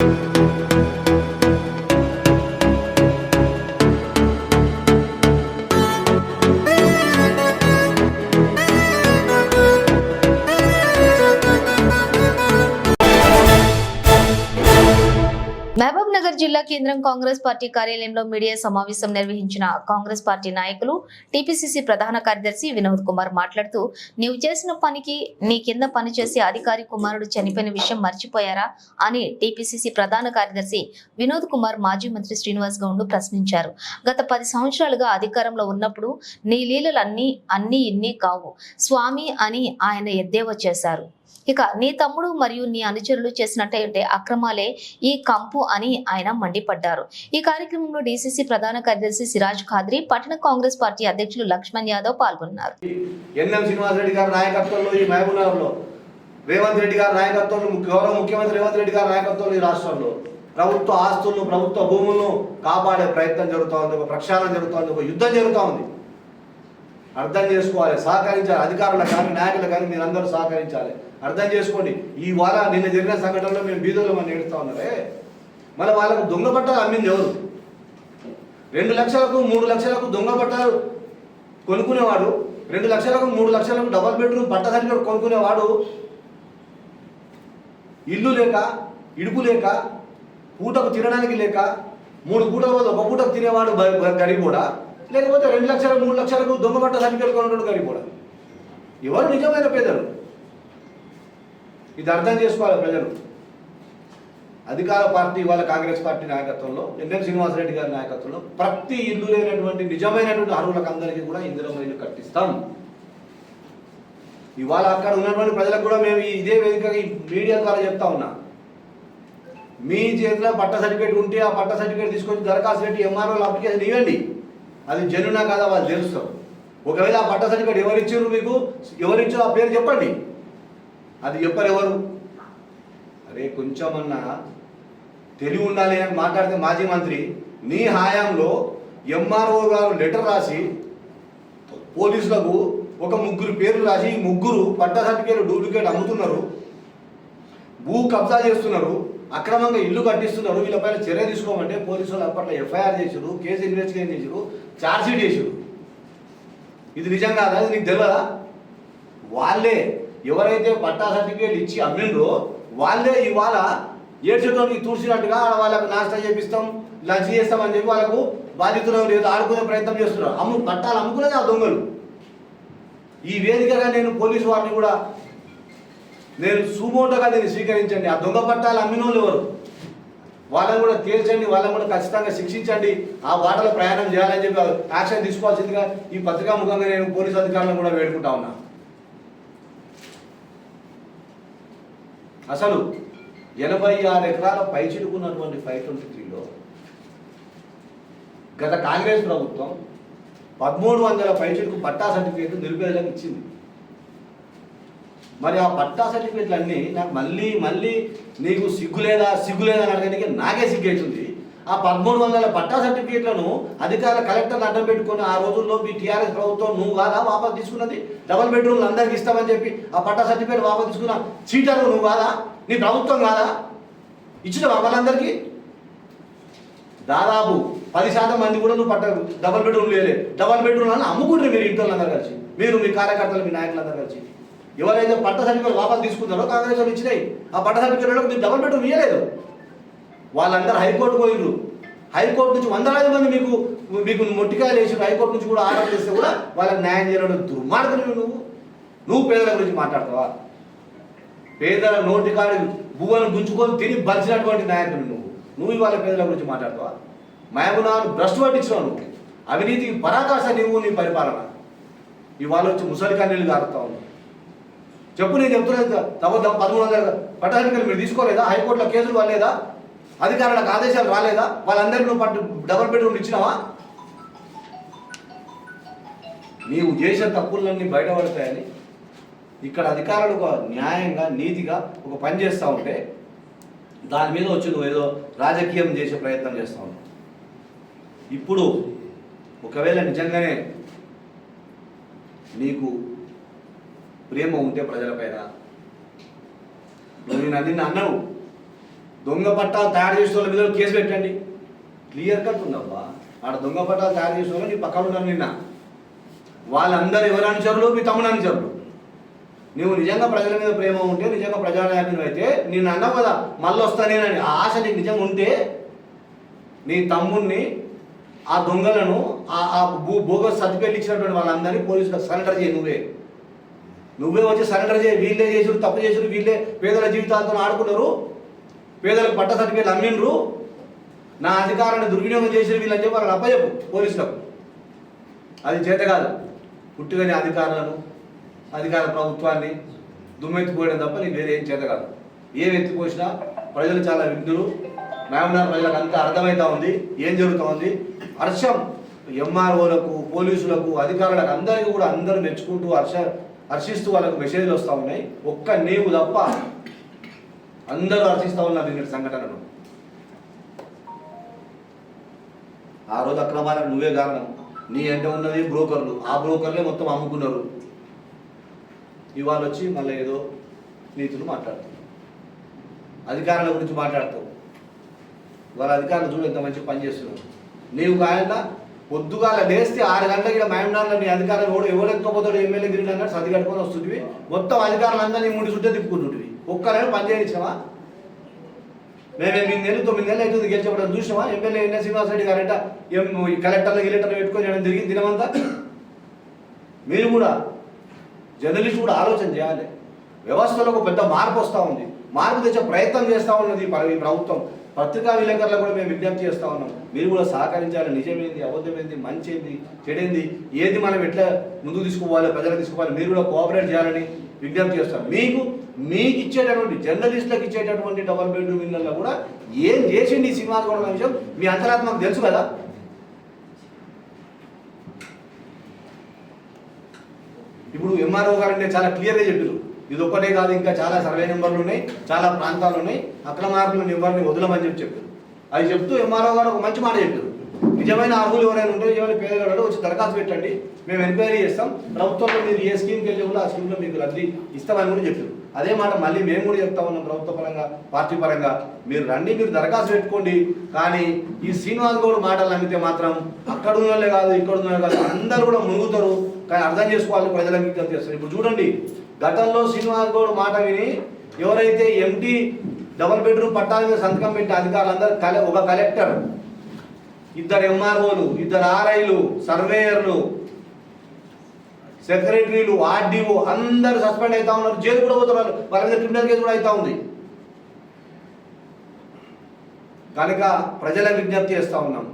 మహబూబ్ కేంద్రం కాంగ్రెస్ పార్టీ కార్యాలయంలో మీడియా సమావేశం నిర్వహించిన కాంగ్రెస్ పార్టీ నాయకులు టీపీసీసీ ప్రధాన కార్యదర్శి వినోద్ కుమార్ మాట్లాడుతూ నీవు చేసిన పనికి నీ కింద పనిచేసే అధికారి కుమారుడు చనిపోయిన విషయం మర్చిపోయారా? అని టీపీసీసీ ప్రధాన కార్యదర్శి వినోద్ కుమార్ మాజీ మంత్రి శ్రీనివాస్ గౌడ్ ప్రశ్నించారు. గత పది సంవత్సరాలుగా అధికారంలో ఉన్నప్పుడు నీ లీలలన్నీ అన్ని అన్ని ఇన్ని కావు. స్వామి అని ఆయన ఎద్దేవా చేశారు. ఇక నీ తమ్ముడు మరియు నీ అనుచరులు చేసినట్టయితే అక్రమాలే ఈ కంపు అని ఆయన మండిపడ్డారు. ఈ కార్యక్రమంలో డిసిసి ప్రధాన కార్యదర్శి సిరాజ్ ఖాద్రి పట్టణ కాంగ్రెస్ పార్టీ అధ్యక్షులు లక్ష్మణ్ యాదవ్ పాల్గొన్నారు. రేవంత్ రెడ్డి గారి నాయకత్వంలో గౌరవ ముఖ్యమంత్రి రేవంత్ రెడ్డి గారి నాయకత్వంలో ఈ రాష్ట్రంలో ప్రభుత్వ ఆస్తులను ప్రభుత్వ భూములను కాపాడే ప్రయత్నం జరుగుతూ ఉంది ఒక ప్రక్షాళన జరుగుతూ ఉంది ఒక యుద్ధం జరుగుతూ ఉంది అర్థం చేసుకోవాలి సహకరించాలి. అధికారులకు కానీ నాయకులు కానీ మీరు అందరూ సహకరించాలి. అర్థం చేసుకోండి. ఈ వార నిన్న జరిగిన సంఘటనలో మేము బీదోలో మనం నేడుస్తూ ఉన్నారే మన వాళ్ళకు దొంగ బట్టలు అమ్మింది ఎవరు? రెండు లక్షలకు మూడు లక్షలకు దొంగ బట్టలు కొనుక్కునేవాడు రెండు లక్షలకు మూడు లక్షలకు డబల్ బెడ్రూమ్ పట్ట కొనుక్కునేవాడు. ఇల్లు లేక ఇడుపు లేక పూటకు తినడానికి లేక మూడు పూటల వల్ల ఒక పూటకు తినేవాడు బ- బ- లేకపోతే రెండు లక్షలు మూడు లక్షలకు దొంగ బట్ట కొనడం కానీ కూడా. ఎవరు నిజమైన పేదలు? ఇది అర్థం చేసుకోవాలి ప్రజలు. అధికార పార్టీ వాళ్ళ కాంగ్రెస్ పార్టీ నాయకత్వంలో ఎన్ఎం శ్రీనివాసరెడ్డి గారి నాయకత్వంలో ప్రతి ఇల్లు లేనటువంటి నిజమైనటువంటి అర్హులకు అందరికీ కూడా ఇందులో ఇల్లు కట్టిస్తాం. ఇవాళ అక్కడ ఉన్నటువంటి ప్రజలకు కూడా మేము ఇదే వేదిక ఈ మీడియా ద్వారా చెప్తా ఉన్నా. మీ చేతిలో పట్ట సర్టిఫికేట్ ఉంటే ఆ పట్ట సర్టిఫికేట్ తీసుకొచ్చి దరఖాస్తు పెట్టి ఎంఆర్ఓ అప్లికేషన్ ఇవ్వండి. అది జనునా కాదా వాళ్ళు తెలుస్తారు ఒకవేళ ఆ పట్ట సర్టిఫికేట్ ఎవరిచ్చారు మీకు? ఎవరిచ్చారు ఆ పేరు చెప్పండి. అది చెప్పరు ఎవరు అరే కొంచెమన్నా తెలివి ఉండాలి అని మాట్లాడితే మాజీ మంత్రి నీ హయాంలో ఎంఆర్ఓ గారు లెటర్ రాసి పోలీసులకు ఒక ముగ్గురు పేర్లు రాసి ముగ్గురు పట్ట సర్టిఫికేట్ డూప్లికేట్ అమ్ముతున్నారు. భూ కబ్జా చేస్తున్నారు. అక్రమంగా ఇల్లు కట్టిస్తున్నారు. వీళ్ళపైన చర్య తీసుకోమంటే పోలీసు వాళ్ళు అప్పట్లో ఎఫ్ఐఆర్ చేసారు కేసు ఇన్వెస్టిగేషన్ చేసారు ఛార్జ్షీట్ చేసారు ఇది నిజం కాదా? ఇది నీకు తెలియదా వాళ్ళే ఎవరైతే పట్టా సర్టిఫికేట్ ఇచ్చి అమ్మిండ్రో వాళ్ళే ఇవాళ ఏడ్చేటోనికి తూర్చినట్టుగా వాళ్ళకు నాశనం చేపిస్తాం లంచ్ చేస్తామని చెప్పి వాళ్ళకు బాధితులు లేదు ఆడుకునే ప్రయత్నం చేస్తున్నారు. అమ్ము పట్టాలు అమ్ముకునేది ఆ దొంగలు. ఈ వేదికగా నేను పోలీసు వారిని కూడా నేను సుమోటోగా నేను స్వీకరించండి. ఆ దొంగ పట్టాలు అమ్మినోళ్ళు ఎవరు? వాళ్ళని కూడా తేల్చండి వాళ్ళని కూడా ఖచ్చితంగా శిక్షించండి. ఆ బాటలో ప్రయాణం చేయాలని చెప్పి యాక్షన్ తీసుకోవాల్సిందిగా ఈ పత్రికా ముఖంగా నేను పోలీస్ అధికారులను కూడా వేడుకుంటా ఉన్నా. అసలు ఎనభై ఆరు ఎకరాల పైచిలుకున్నటువంటి ఫైవ్ ట్వంటీ త్రీలో గత కాంగ్రెస్ ప్రభుత్వం పదమూడు వందల పైచిలుకు పట్టా సర్టిఫికేట్ నిరుపేదలకు ఇచ్చింది. మరి ఆ పట్టా సర్టిఫికేట్లు అన్నీ నాకు మళ్ళీ మళ్ళీ నీకు సిగ్గు లేదా సిగ్గు లేదా అని అడగడానికి నాకే సిగ్గేస్తుంది ఆ పదమూడు వందల పట్టా సర్టిఫికేట్లను అధికార కలెక్టర్ని అడ్డం పెట్టుకొని ఆ రోజుల్లో మీ టీఆర్ఎస్ ప్రభుత్వం నువ్వు కాదా వాపస్ తీసుకున్నది? డబల్ బెడ్రూమ్లు అందరికి ఇస్తామని చెప్పి ఆ పట్టా సర్టిఫికేట్ వాపస్ తీసుకున్న చీటర్ నువ్వు కాదా? నీ ప్రభుత్వం కాదా? ఇచ్చిన వాళ్ళందరికీ? దాదాపు పది శాతం మంది కూడా నువ్వు పట్ట డబల్ బెడ్రూమ్ లేలే డబల్ బెడ్రూమ్ అని అమ్ముకుంటారు మీరు ఇంట్లో అందరు కలిసి. మీరు మీ కార్యకర్తలు మీ నాయకులందరూ కలిసి. ఎవరైతే పట్ట సర్టిఫికేట్ వాపసు తీసుకున్నారో కాంగ్రెస్ వాళ్ళు ఇచ్చినాయి. ఆ పట్ట సర్టిఫికేట్ మీరు డబల్ బెడ్రూమ్ ఇవ్వలేదు వాళ్ళందరూ హైకోర్టు పోయినరు హైకోర్టు నుంచి వందలాది మంది మీకు మీకు మొట్టికాయలు వేసి హైకోర్టు నుంచి కూడా ఆర్డర్ చేస్తే కూడా వాళ్ళకి న్యాయం చేయడం దుర్మార్గం నువ్వు. నువ్వు పేదల గురించి మాట్లాడతావా? పేదల నోటి కాడి బువ్వను గుంజుకొని తిని బలిచినటువంటి నాయకుడు నువ్వు. నువ్వు ఇవాళ పేదల గురించి మాట్లాడతావా? మహబూనాను భ్రష్టు పట్టించినావు నువ్వు. అవినీతికి పరాకాశ నువ్వు నీ పరిపాలన. ఇవాళ వచ్చి ముసలి కన్నీళ్ళు కారుతా ఉన్నావు. చెప్పు నేను చెప్తున్నా తమ పదమూడు వందల. పట్టాధికారులు మీరు తీసుకోలేదా? హైకోర్టులో కేసులు వాళ్ళేదా అధికారులకు ఆదేశాలు రాలేదా? వాళ్ళందరికీ నువ్వు పట్టు డబల్ బెడ్రూమ్ ఇచ్చినావా? నీవు చేసే తప్పులన్నీ బయటపడతాయని ఇక్కడ అధికారులు ఒక న్యాయంగా నీతిగా ఒక పని చేస్తూ ఉంటే దాని మీద వచ్చి నువ్వు ఏదో రాజకీయం చేసే ప్రయత్నం చేస్తూ ఉన్నావు. ఇప్పుడు ఒకవేళ నిజంగానే నీకు ప్రేమ ఉంటే ప్రజలపైన. నేను నిన్న అన్నావు దొంగ పట్టాలు తయారు చేసే వాళ్ళ మీద కేసు పెట్టండి. క్లియర్ కట్ ఉందబ్బా. ఆడ దొంగ పట్టాలు తయారు చేసే వాళ్ళు నీ పక్కన ఉన్నారు నిన్న. వాళ్ళందరూ ఎవరు అనుచరులు? మీ తమ్ముడు అనుచరులు నువ్వు నిజంగా ప్రజల మీద ప్రేమ ఉంటే నిజంగా ప్రజానాయకులు అయితే నేను అన్నావు కదా మళ్ళీ వస్తానేనని ఆ ఆశ నీకు నిజంగా ఉంటే నీ తమ్ముడిని ఆ దొంగలను ఆ భూ భూగ సర్టిఫికేట్ ఇచ్చినటువంటి వాళ్ళందరినీ పోలీసులకు సరెండర్ చేయి నువ్వే. నువ్వే వచ్చి సరెండర్ చేయి వీళ్ళే చేసుడు తప్పు చేసుడు వీళ్ళే పేదల జీవితాలతో ఆడుకున్నారు. పేదలకు పట్ట సర్టిఫికేట్లు అమ్మిండ్రు. నా అధికారాన్ని దుర్వినియోగం చేసిన వీళ్ళని చెప్పి వాళ్ళని అప్పచెప్పు పోలీసులకు. అది చేత కాదు. పుట్టుకని అధికారులను అధికార ప్రభుత్వాన్ని దుమ్మెత్తిపోయడం తప్ప నీకు వేరే ఏం చేత కాదు. ఏం ఎత్తిపోసినా ప్రజలు చాలా విఘ్నులు. మహబూబ్నగర్ ప్రజలకు అంతా అర్థమవుతా ఉంది. ఏం జరుగుతూ ఉంది? హర్షం. ఎంఆర్ఓలకు పోలీసులకు అధికారులకు అందరికీ కూడా అందరూ మెచ్చుకుంటూ హర్ష హర్షిస్తూ వాళ్ళకు మెసేజ్లు వస్తూ ఉన్నాయి. ఒక్క నీవు తప్ప అందరూ హర్షిస్తూ ఉన్నారు నిన్నటి సంఘటనను ఆ రోజు అక్రమాలకు నువ్వే కారణం. నీ అంటే ఉన్నది బ్రోకర్లు. ఆ బ్రోకర్లే మొత్తం అమ్ముకున్నారు. ఇవాళ వచ్చి మళ్ళీ ఏదో నీతులు మాట్లాడుతావు అధికారుల గురించి మాట్లాడతావు. వాళ్ళ అధికారులు చూడు ఎంత మంచి పని చేస్తున్నారు. నీవు కాయన్నా పొద్దుగాల లేస్తే ఆరు గంటలకి ఇక్కడ మహమ్నాడులో నీ అధికారులు కూడా ఎవడెక్కపోతాడు ఎమ్మెల్యే గిరి అన్నాడు సర్ది కట్టుకొని వస్తుంటివి. మొత్తం అధికారులందరినీ ముండి చుట్టే తిప్పుకుంటుంటివి. ఒక్కరైనా పని చేయించావా మేము ఎనిమిది నెలలు తొమ్మిది నెలలు అవుతుంది గెలిచేప్పుడు చూసామా ఎమ్మెల్యే ఎన్ఎస్ శ్రీనివాస్ రెడ్డి గారంట ఈ కలెక్టర్లు గిలెక్టర్లు పెట్టుకొని నేను తిరిగి దినమంతా. మీరు కూడా జర్నలిస్ట్ కూడా ఆలోచన చేయాలి. వ్యవస్థలో ఒక పెద్ద మార్పు వస్తూ ఉంది. మార్పు తెచ్చే ప్రయత్నం చేస్తూ ఉన్నది ఈ ప్రభుత్వం. పత్రికా విలేకరులకు కూడా మేము విజ్ఞప్తి చేస్తూ ఉన్నాం. మీరు కూడా సహకరించాలి. నిజమేంది? అబద్ధమేంది? మంచి ఏంది చెడేంది? ఏది మనం ఎట్లా ముందుకు తీసుకోవాలి ప్రజలకు తీసుకోవాలి మీరు కూడా కోఆపరేట్ చేయాలని విజ్ఞప్తి చేస్తాం. మీకు మీకు ఇచ్చేటటువంటి జర్నలిస్టులకు ఇచ్చేటటువంటి డబల్ బెడ్రూమ్ ఇళ్ళల్లో కూడా ఏం చేసిండి ఈ సినిమా కూడా విషయం మీ అంతరాత్మకు తెలుసు కదా? ఇప్పుడు ఎంఆర్ఓ గారు అంటే చాలా క్లియర్గా చెప్పారు ఇది ఒక్కటే కాదు ఇంకా చాలా సర్వే నెంబర్లు ఉన్నాయి చాలా ప్రాంతాలు ఉన్నాయి. అక్రమార్కుల నెంబర్ని వదలమని చెప్పి చెప్పారు. అది చెప్తూ ఎంఆర్ఓ గారు ఒక మంచి మాట చెప్పారు. నిజమైన అర్హులు ఎవరైనా ఉంటే నిజమైన పేదగాడు వచ్చి దరఖాస్తు పెట్టండి. మేము ఎంక్వైరీ చేస్తాం. ప్రభుత్వంలో మీరు ఏ స్కీమ్కి వెళ్ళి కూడా ఆ స్కీమ్లో మీకు లబ్ధి ఇస్తామని కూడా చెప్పారు. అదే మాట మళ్ళీ మేము కూడా చెప్తా ఉన్నాం ప్రభుత్వ పరంగా పార్టీ పరంగా. మీరు రండి మీరు దరఖాస్తు పెట్టుకోండి. కానీ ఈ శ్రీనివాస్ గౌడ్ మాటలు నమ్మితే మాత్రం అక్కడ ఉన్నోళ్ళే కాదు ఇక్కడ ఉన్న కాదు అందరూ కూడా మునుగుతారు. కానీ అర్థం చేసుకోవాలి ప్రజలకు చేస్తారు. ఇప్పుడు చూడండి గతంలో శ్రీనివాస్ గౌడ్ మాట విని ఎవరైతే ఎంటీ డబుల్ బెడ్రూమ్ పట్టాల మీద సంతకం పెట్టిన అధికారులందరూ కలె ఒక కలెక్టర్ ఇద్దరు ఎంఆర్ఓలు ఇద్దరు ఆర్ఐలు సర్వేయర్లు సెక్రటరీలు ఆర్డీఓ అందరు సస్పెండ్ అవుతా ఉన్నారు. జైలు కూడా పోతున్నారు వాళ్ళ మీద క్రిమినల్ కేసు కూడా అవుతా ఉంది. కనుక ప్రజల విజ్ఞప్తి చేస్తా ఉన్నాం.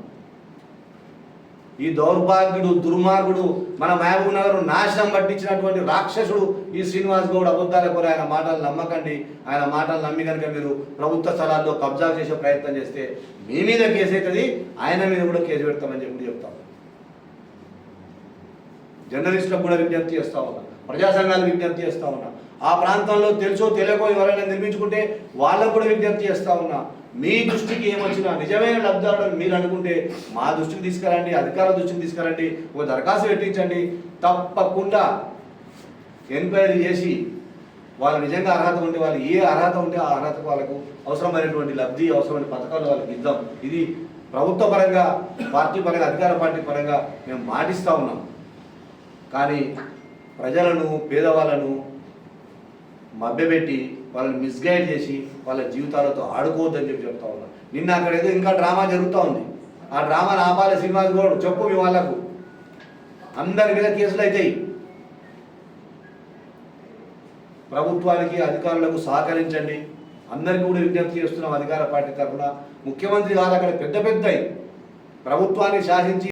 ఈ దౌర్భాగ్యుడు దుర్మార్గుడు మన మహబూబ్ నగర్ నాశనం పట్టించినటువంటి రాక్షసుడు ఈ శ్రీనివాస్ గౌడ్ అబద్ధాల కోరి ఆయన మాటలు నమ్మకండి. ఆయన మాటలు నమ్మి కనుక మీరు ప్రభుత్వ స్థలాల్లో కబ్జా చేసే ప్రయత్నం చేస్తే మీ మీద కేసు అవుతుంది ఆయన మీద కూడా కేసు పెడతామని చెప్పి చెప్తాం. జర్నలిస్టులకు కూడా విజ్ఞప్తి చేస్తా ఉన్నా ప్రజా సంఘాలు విజ్ఞప్తి చేస్తా ఉన్నా ఆ ప్రాంతంలో తెలుసో తెలియకో ఎవరైనా నిర్మించుకుంటే వాళ్ళకు కూడా విజ్ఞప్తి చేస్తా ఉన్నా. మీ దృష్టికి ఏమొచ్చినా నిజమైన లబ్ధాలు మీరు అనుకుంటే మా దృష్టికి తీసుకురండి అధికారుల దృష్టికి తీసుకురండి ఒక దరఖాస్తు పెట్టించండి. తప్పకుండా ఎంక్వైరీ చేసి వాళ్ళు నిజంగా అర్హత ఉంటే వాళ్ళు ఏ అర్హత ఉంటే ఆ అర్హతకు వాళ్ళకు అవసరమైనటువంటి లబ్ధి అవసరమైన పథకాలు వాళ్ళకి ఇద్దాం. ఇది ప్రభుత్వ పరంగా పార్టీ పరంగా అధికార పార్టీ పరంగా మేము మాటిస్తూ ఉన్నాం. కానీ ప్రజలను పేదవాళ్ళను మభ్యపెట్టి వాళ్ళని మిస్గైడ్ చేసి వాళ్ళ జీవితాలతో ఆడుకోవద్దని చెప్పి చెప్తా ఉన్నా. నిన్న అక్కడ ఏదో ఇంకా డ్రామా జరుగుతూ ఉంది. ఆ డ్రామా ఆపాలి శ్రీనివాస్ కూడా చెప్పు మీ వాళ్ళకు. అందరి మీద కేసులు అవుతాయి ప్రభుత్వానికి అధికారులకు సహకరించండి. అందరికీ కూడా విజ్ఞప్తి చేస్తున్నాం అధికార పార్టీ తరఫున. ముఖ్యమంత్రి గారు అక్కడ పెద్ద పెద్ద ప్రభుత్వాన్ని శాసించి